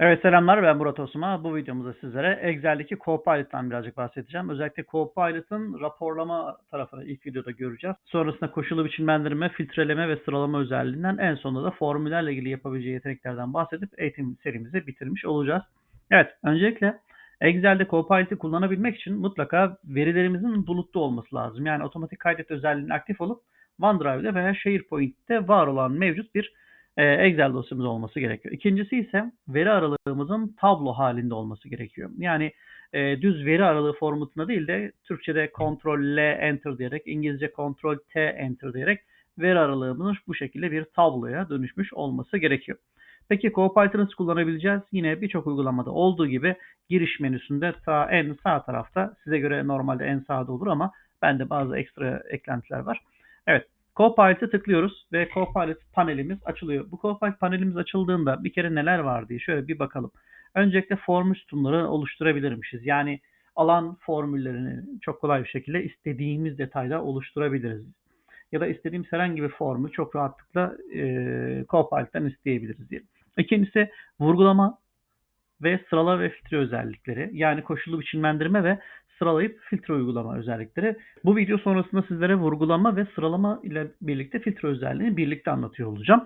Evet selamlar ben Murat Osman. Bu videomuzda sizlere Excel'deki Copilot'tan birazcık bahsedeceğim. Özellikle Copilot'ın raporlama tarafını ilk videoda göreceğiz. Sonrasında koşulu biçimlendirme, filtreleme ve sıralama özelliğinden en sonunda da formüllerle ilgili yapabileceği yeteneklerden bahsedip eğitim serimizi bitirmiş olacağız. Evet öncelikle Excel'de Copilot'ı kullanabilmek için mutlaka verilerimizin bulutlu olması lazım. Yani otomatik kaydet özelliğinin aktif olup OneDrive'de veya SharePoint'te var olan mevcut bir e, Excel dosyamız olması gerekiyor. İkincisi ise veri aralığımızın tablo halinde olması gerekiyor. Yani e, düz veri aralığı formatında değil de Türkçe'de Ctrl L Enter diyerek, İngilizce Ctrl T Enter diyerek veri aralığımızın bu şekilde bir tabloya dönüşmüş olması gerekiyor. Peki Copilot'ı nasıl kullanabileceğiz? Yine birçok uygulamada olduğu gibi giriş menüsünde ta en sağ tarafta size göre normalde en sağda olur ama bende bazı ekstra eklentiler var. Evet Copilot'ı tıklıyoruz ve Copilot panelimiz açılıyor. Bu Copilot panelimiz açıldığında bir kere neler var diye şöyle bir bakalım. Öncelikle formül sütunları oluşturabilirmişiz. Yani alan formüllerini çok kolay bir şekilde istediğimiz detayda oluşturabiliriz. Ya da istediğimiz herhangi bir formu çok rahatlıkla e, Copilot'tan isteyebiliriz diyelim. İkincisi vurgulama ve sırala ve filtre özellikleri. Yani koşullu biçimlendirme ve sıralayıp filtre uygulama özellikleri. Bu video sonrasında sizlere vurgulama ve sıralama ile birlikte filtre özelliğini birlikte anlatıyor olacağım.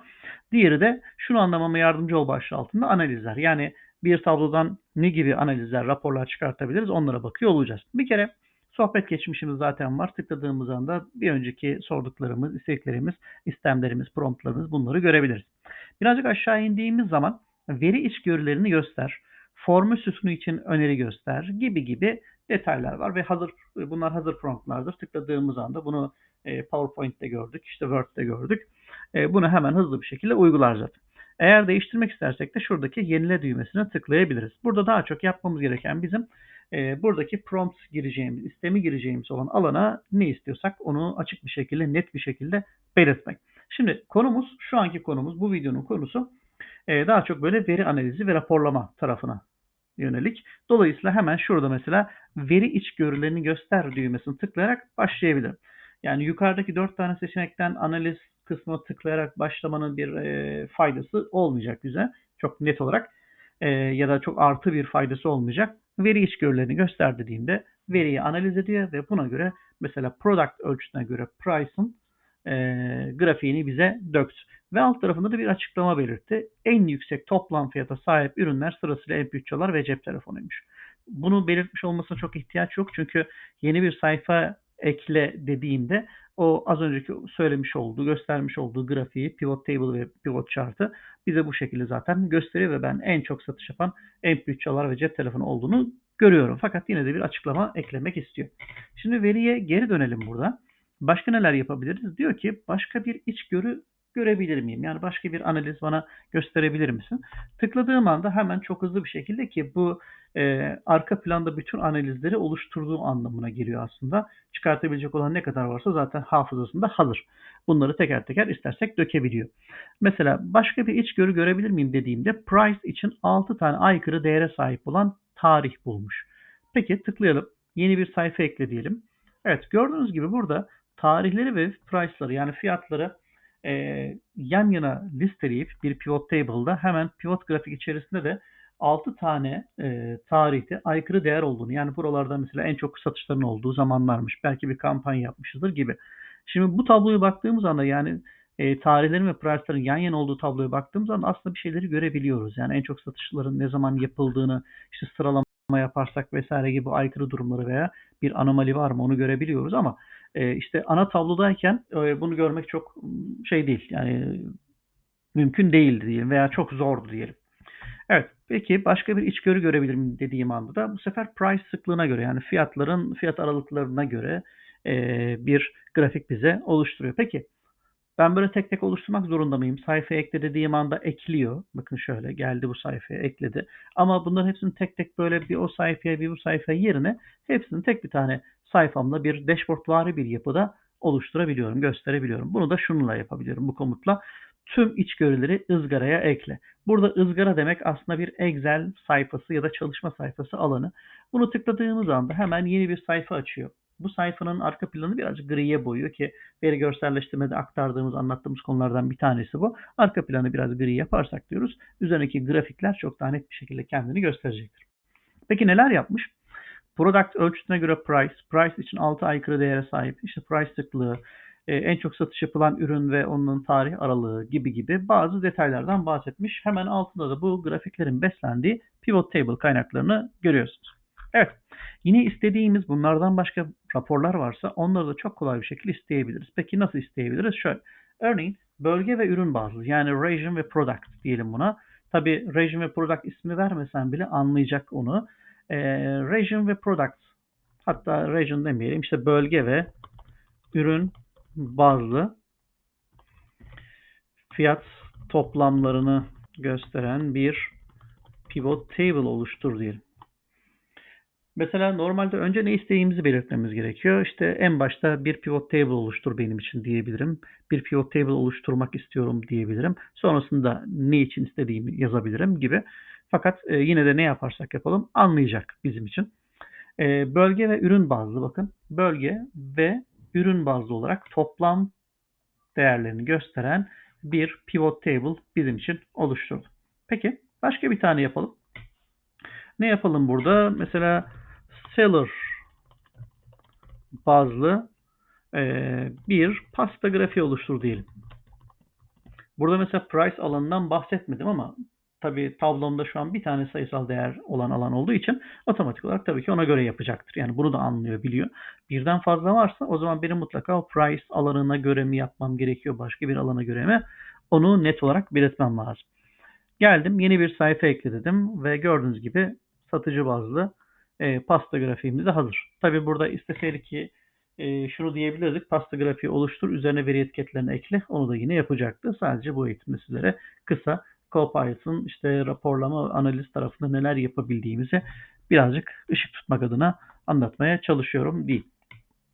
Diğeri de şunu anlamama yardımcı ol başlığı altında analizler. Yani bir tablodan ne gibi analizler, raporlar çıkartabiliriz onlara bakıyor olacağız. Bir kere sohbet geçmişimiz zaten var. Tıkladığımız anda bir önceki sorduklarımız, isteklerimiz, istemlerimiz, promptlarımız bunları görebiliriz. Birazcık aşağı indiğimiz zaman veri içgörülerini göster, formül süsünü için öneri göster gibi gibi detaylar var ve hazır bunlar hazır promptlardır. Tıkladığımız anda bunu e, PowerPoint'te gördük, işte Word'de gördük. E, bunu hemen hızlı bir şekilde uygular zaten. Eğer değiştirmek istersek de şuradaki yenile düğmesine tıklayabiliriz. Burada daha çok yapmamız gereken bizim e, buradaki prompt gireceğimiz, istemi gireceğimiz olan alana ne istiyorsak onu açık bir şekilde, net bir şekilde belirtmek. Şimdi konumuz, şu anki konumuz, bu videonun konusu daha çok böyle veri analizi ve raporlama tarafına yönelik. Dolayısıyla hemen şurada mesela veri içgörülerini göster düğmesini tıklayarak başlayabilirim. Yani yukarıdaki dört tane seçenekten analiz kısmına tıklayarak başlamanın bir e, faydası olmayacak bize. Çok net olarak e, ya da çok artı bir faydası olmayacak. Veri içgörülerini göster dediğimde veriyi analiz ediyor ve buna göre mesela product ölçüsüne göre price'ın e, grafiğini bize döktü. Ve alt tarafında da bir açıklama belirtti. En yüksek toplam fiyata sahip ürünler sırasıyla MP3'ler ve cep telefonuymuş. Bunu belirtmiş olmasına çok ihtiyaç yok. Çünkü yeni bir sayfa ekle dediğinde o az önceki söylemiş olduğu, göstermiş olduğu grafiği, pivot table ve pivot chart'ı bize bu şekilde zaten gösteriyor ve ben en çok satış yapan MP3 ve cep telefonu olduğunu görüyorum. Fakat yine de bir açıklama eklemek istiyor. Şimdi veriye geri dönelim burada. Başka neler yapabiliriz? Diyor ki başka bir içgörü görebilir miyim? Yani başka bir analiz bana gösterebilir misin? Tıkladığım anda hemen çok hızlı bir şekilde ki bu e, arka planda bütün analizleri oluşturduğu anlamına geliyor aslında. Çıkartabilecek olan ne kadar varsa zaten hafızasında hazır. Bunları teker teker istersek dökebiliyor. Mesela başka bir içgörü görebilir miyim dediğimde price için 6 tane aykırı değere sahip olan tarih bulmuş. Peki tıklayalım. Yeni bir sayfa ekle diyelim. Evet gördüğünüz gibi burada tarihleri ve price'ları yani fiyatları e, yan yana listeleyip bir pivot table'da hemen pivot grafik içerisinde de 6 tane e, tarihte aykırı değer olduğunu yani buralarda mesela en çok satışların olduğu zamanlarmış. Belki bir kampanya yapmışızdır gibi. Şimdi bu tabloya baktığımız anda yani e, tarihlerin ve price'ların yan yana olduğu tabloya baktığımız zaman aslında bir şeyleri görebiliyoruz. Yani en çok satışların ne zaman yapıldığını, işte sıralama yaparsak vesaire gibi aykırı durumları veya bir anomali var mı onu görebiliyoruz ama e, işte ana tablodayken e, bunu görmek çok şey değil yani mümkün değildi diyelim veya çok zordu diyelim. Evet peki başka bir içgörü görebilir miyim dediğim anda da bu sefer price sıklığına göre yani fiyatların fiyat aralıklarına göre e, bir grafik bize oluşturuyor. Peki ben böyle tek tek oluşturmak zorunda mıyım? Sayfaya ekle dediğim anda ekliyor. Bakın şöyle geldi bu sayfaya ekledi. Ama bunların hepsini tek tek böyle bir o sayfaya bir bu sayfaya yerine hepsini tek bir tane sayfamla bir dashboard vari bir yapıda oluşturabiliyorum, gösterebiliyorum. Bunu da şununla yapabiliyorum bu komutla. Tüm içgörüleri ızgaraya ekle. Burada ızgara demek aslında bir Excel sayfası ya da çalışma sayfası alanı. Bunu tıkladığımız anda hemen yeni bir sayfa açıyor. Bu sayfanın arka planı birazcık griye boyuyor ki veri görselleştirmede aktardığımız, anlattığımız konulardan bir tanesi bu. Arka planı biraz gri yaparsak diyoruz. Üzerindeki grafikler çok daha net bir şekilde kendini gösterecektir. Peki neler yapmış? Product ölçütüne göre price, price için 6 aykırı değere sahip, işte price sıklığı, e, en çok satış yapılan ürün ve onun tarih aralığı gibi gibi bazı detaylardan bahsetmiş. Hemen altında da bu grafiklerin beslendiği pivot table kaynaklarını görüyorsunuz. Evet. Yine istediğimiz bunlardan başka raporlar varsa onları da çok kolay bir şekilde isteyebiliriz. Peki nasıl isteyebiliriz? Şöyle. Örneğin bölge ve ürün bazlı yani region ve product diyelim buna. Tabi region ve product ismini vermesen bile anlayacak onu. Ee, region ve product hatta region demeyelim işte bölge ve ürün bazlı fiyat toplamlarını gösteren bir pivot table oluştur diyelim. Mesela normalde önce ne istediğimizi belirtmemiz gerekiyor. İşte en başta bir pivot table oluştur benim için diyebilirim. Bir pivot table oluşturmak istiyorum diyebilirim. Sonrasında ne için istediğimi yazabilirim gibi. Fakat e, yine de ne yaparsak yapalım anlayacak bizim için. E, bölge ve ürün bazlı bakın. Bölge ve ürün bazlı olarak toplam değerlerini gösteren bir pivot table bizim için oluşturdu. Peki başka bir tane yapalım. Ne yapalım burada? Mesela seller bazlı e, bir pasta grafiği oluştur diyelim. Burada mesela price alanından bahsetmedim ama tabii tablomda şu an bir tane sayısal değer olan alan olduğu için otomatik olarak tabii ki ona göre yapacaktır. Yani bunu da anlıyor, biliyor. Birden fazla varsa o zaman benim mutlaka o price alanına göre mi yapmam gerekiyor, başka bir alana göre mi? Onu net olarak belirtmem lazım. Geldim, yeni bir sayfa ekledim ve gördüğünüz gibi satıcı bazlı e, pasta grafiğimiz de hazır. Tabii burada isteseydik ki e, şunu diyebilirdik. Pasta grafiği oluştur, üzerine veri etiketlerini ekle. Onu da yine yapacaktı. Sadece bu eğitimde sizlere kısa Copilot'ın işte raporlama analiz tarafında neler yapabildiğimizi birazcık ışık tutmak adına anlatmaya çalışıyorum değil.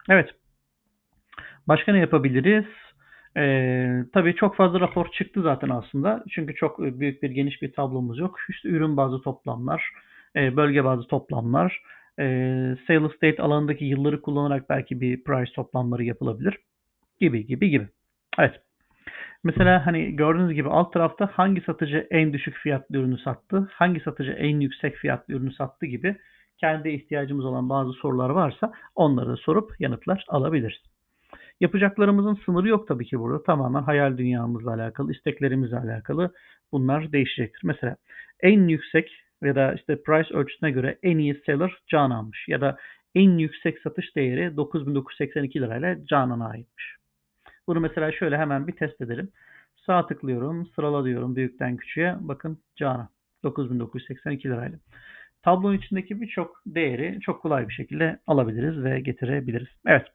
Evet. Başka ne yapabiliriz? Ee, tabii çok fazla rapor çıktı zaten aslında. Çünkü çok büyük bir geniş bir tablomuz yok. İşte ürün bazı toplamlar, e, bölge bazı toplamlar, e, sales state alanındaki yılları kullanarak belki bir price toplamları yapılabilir gibi gibi gibi. Evet. Mesela hani gördüğünüz gibi alt tarafta hangi satıcı en düşük fiyatlı ürünü sattı, hangi satıcı en yüksek fiyatlı ürünü sattı gibi kendi ihtiyacımız olan bazı sorular varsa onları da sorup yanıtlar alabiliriz. Yapacaklarımızın sınırı yok tabii ki burada. Tamamen hayal dünyamızla alakalı, isteklerimizle alakalı bunlar değişecektir. Mesela en yüksek ya da işte price ölçüsüne göre en iyi seller Canan'mış ya da en yüksek satış değeri 9982 lirayla Canan'a aitmiş. Bunu mesela şöyle hemen bir test edelim. Sağ tıklıyorum, sırala diyorum büyükten küçüğe. Bakın Canan 9982 lirayla. Tablonun içindeki birçok değeri çok kolay bir şekilde alabiliriz ve getirebiliriz. Evet.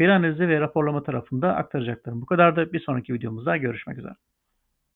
Veri analizi ve raporlama tarafında aktaracaklarım. Bu kadar da bir sonraki videomuzda görüşmek üzere.